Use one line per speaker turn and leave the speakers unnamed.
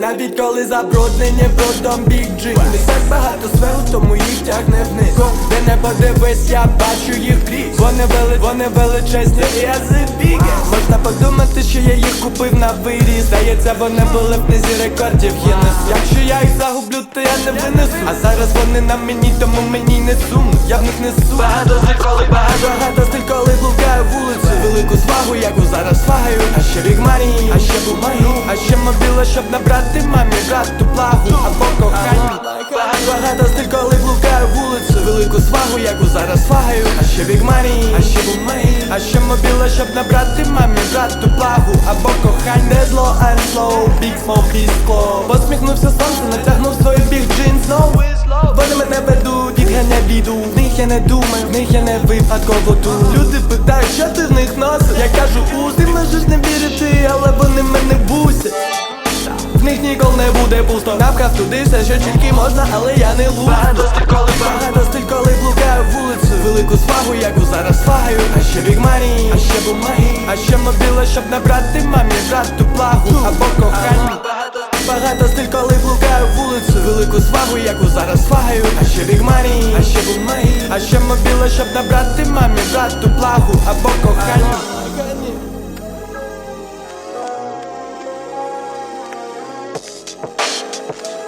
Навіть коли забруднені брудом біг джин Не так багато сферу, тому їх тягне вниз. Де не подивись, я бачу їх крізь. Вони вели, вони величезні, і я зебіге Можна подумати, що я їх купив на виріс. Здається, вони були в книзі рекордів. Гіннесу Якщо я їх загублю, то я не винесу. А зараз вони на мені, тому мені не сумно. Я в них несу Багато коли багато. Багато коли блукаю вулицю Велику свагу, яку зараз свагаю А ще біг Марії, а ще бумаги А ще мобіла, щоб набрати мамі Грату плагу або кохання Багато, стиль, коли блукаю вулицю Велику свагу, яку зараз свагаю А ще біг Марії, а ще бумаги А ще мобіла, щоб набрати мамі Грату плагу або кохання Де зло and slow, big smoke і Посміхнувся сонце, натягнув свої біг джинс. Знову Вони мене ведуть, їх я не біду В них я не думаю, в них я не випадково тут. Люди питають, що ти в них носиш? Я кажу, у ти можеш не вірити, буде пусто. Напхав туди все, що тільки можна, але я не луз Багато стиль, коли багато стиль, коли блукаю вулицю. Велику свагу, яку зараз свагаю А ще біг Марії, а ще бумаги. А ще мобіла, щоб набрати мамі брату плагу або кохання. Багато стиль, коли блукаю вулицю. Велику свагу, яку зараз свагаю А ще біг Марії, а ще бумаги. А ще мобіла, щоб набрати мамі брату плагу або кохання Thank you.